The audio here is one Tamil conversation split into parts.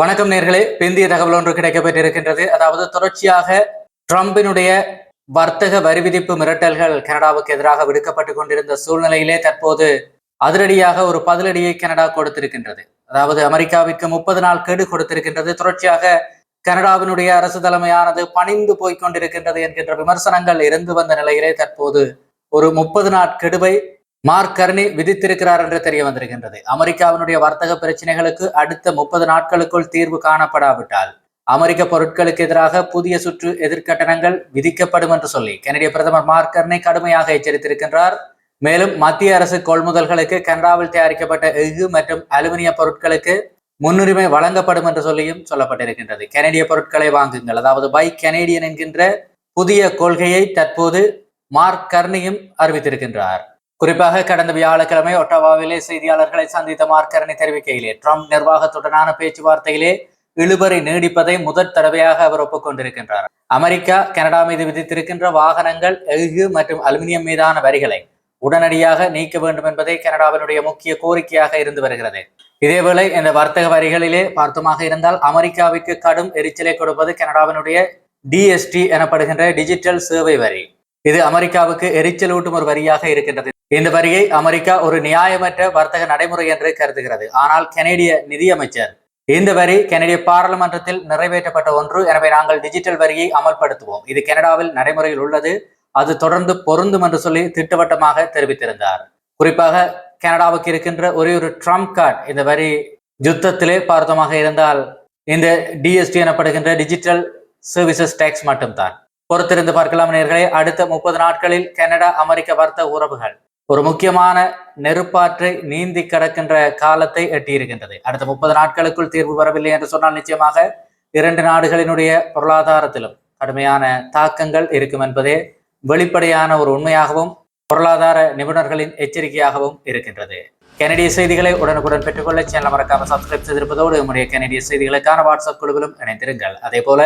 வணக்கம் நேர்களே. பிந்திய தகவல் ஒன்று கிடைக்கப்பட்டிருக்கின்றது அதாவது தொடர்ச்சியாக ட்ரம்பினுடைய வர்த்தக வரி விதிப்பு மிரட்டல்கள் கனடாவுக்கு எதிராக விடுக்கப்பட்டு கொண்டிருந்த சூழ்நிலையிலே தற்போது அதிரடியாக ஒரு பதிலடியை கனடா கொடுத்திருக்கின்றது. அதாவது அமெரிக்காவிற்கு முப்பது நாள் கெடு கொடுத்திருக்கின்றது. தொடர்ச்சியாக கனடாவினுடைய அரசு தலைமையானது பணிந்து போய்க் கொண்டிருக்கின்றது என்கின்ற விமர்சனங்கள் இருந்து வந்த நிலையிலே தற்போது ஒரு முப்பது நாள் கெடுவை மார்க் கர்னி விதித்திருக்கிறார் என்று தெரிய வந்திருக்கின்றது. அமெரிக்காவினுடைய வர்த்தக பிரச்சனைகளுக்கு அடுத்த முப்பது நாட்களுக்குள் தீர்வு காணப்படாவிட்டால் அமெரிக்க பொருட்களுக்கு எதிராக புதிய சுற்று எதிர்கட்டணங்கள் விதிக்கப்படும் என்று சொல்லி கனடிய பிரதமர் மார்க் கர்னி கடுமையாக எச்சரித்திருக்கின்றார். மேலும் மத்திய அரசு கொள்முதல்களுக்கு கனடாவில் தயாரிக்கப்பட்ட எஃகு மற்றும் அலுமினிய பொருட்களுக்கு முன்னுரிமை வழங்கப்படும் என்று சொல்லியும் சொல்லப்பட்டிருக்கின்றது. கனடிய பொருட்களை வாங்குங்கள். அதாவது பை கனேடியன் என்கின்ற புதிய கொள்கையை தற்போது மார்க் கர்னியும் அறிவித்திருக்கின்றார். குறிப்பாக கடந்த வியாழக்கிழமை ஒட்டவாவிலே செய்தியாளர்களை சந்தித்த மார்க்கரணி தெரிவிக்கையிலே ட்ரம்ப் நிர்வாகத்துடனான பேச்சுவார்த்தையிலே இழுபறி நீடிப்பதை முதற் தடவையாக அவர் ஒப்புக்கொண்டிருக்கின்றார். அமெரிக்கா கனடா மீது விதித்திருக்கின்ற வாகனங்கள் எஃகு மற்றும் அலுமினியம் மீதான வரிகளை உடனடியாக நீக்க வேண்டும் என்பதே கனடாவினுடைய முக்கிய கோரிக்கையாக இருந்து வருகிறது. இதேவேளை இந்த வர்த்தக வரிகளிலே பார்த்தமாக இருந்தால் அமெரிக்காவிற்கு கடும் எரிச்சலை கொடுப்பது கனடாவினுடைய டிஎஸ்டி எனப்படுகின்ற டிஜிட்டல் சேவை வரி. இது அமெரிக்காவுக்கு எரிச்சலூட்டும் ஒரு வரியாக இருக்கின்றது. இந்த வரியை அமெரிக்கா ஒரு நியாயமற்ற வர்த்தக நடைமுறை என்று கருதுகிறது. ஆனால் கெனடிய நிதியமைச்சர் இந்த வரி கெனடிய பாராளுமன்றத்தில் நிறைவேற்றப்பட்ட ஒன்று. எனவே நாங்கள் டிஜிட்டல் வரியை அமல்படுத்துவோம். இது கனடாவில் நடைமுறையில் உள்ளது. அது தொடர்ந்து பொருந்தும் என்று சொல்லி திட்டவட்டமாக தெரிவித்திருந்தார். குறிப்பாக கனடாவுக்கு இருக்கின்ற ஒரே ஒரு ட்ரம்ப் கார்டு இந்த வரி யுத்தத்திலே பார்த்தமாக இருந்தால் இந்த டிஎஸ்டி எனப்படுகின்ற டிஜிட்டல் சர்வீசஸ் டேக்ஸ் மட்டும்தான். பொறுத்திருந்து பார்க்கலாம் நேர்களே. அடுத்த முப்பது நாட்களில் கனடா அமெரிக்க வர்த்தக உறவுகள். ஒரு முக்கியமான நெருப்பாற்றை நீந்தி கிடக்கின்ற காலத்தை எட்டியிருக்கின்றது. அடுத்த முப்பது நாட்களுக்குள் தீர்வு வரவில்லை என்று சொன்னால் நிச்சயமாக இரண்டு நாடுகளினுடைய பொருளாதாரத்திலும் கடுமையான தாக்கங்கள் இருக்கும் என்பதே வெளிப்படையான ஒரு உண்மையாகவும் பொருளாதார நிபுணர்களின் எச்சரிக்கையாகவும் இருக்கின்றது. கனடிய செய்திகளை உடனுக்குடன் பெற்றுக்கொள்ள சேனல் மறக்காமல் சப்ஸ்கிரைப் செய்திருப்பதோடு நம்முடைய கனடிய செய்திகளுக்கான வாட்ஸ்அப் குழுவிலும் இணைந்திருங்கள். அதே போல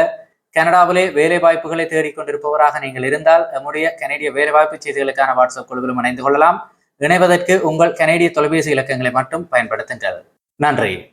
கனடாவிலே வேலை வாய்ப்புகளை தேடிக்கொண்டிருப்பவராக நீங்கள் இருந்தால் நம்முடைய கனடிய வேலைவாய்ப்பு செய்திகளுக்கான வாட்ஸ்அப் குழுவிலும் இணைந்து கொள்ளலாம். இணைவதற்கு உங்கள் கனேடிய தொலைபேசி இலக்கங்களை மட்டும் பயன்படுத்துங்கள். நன்றி.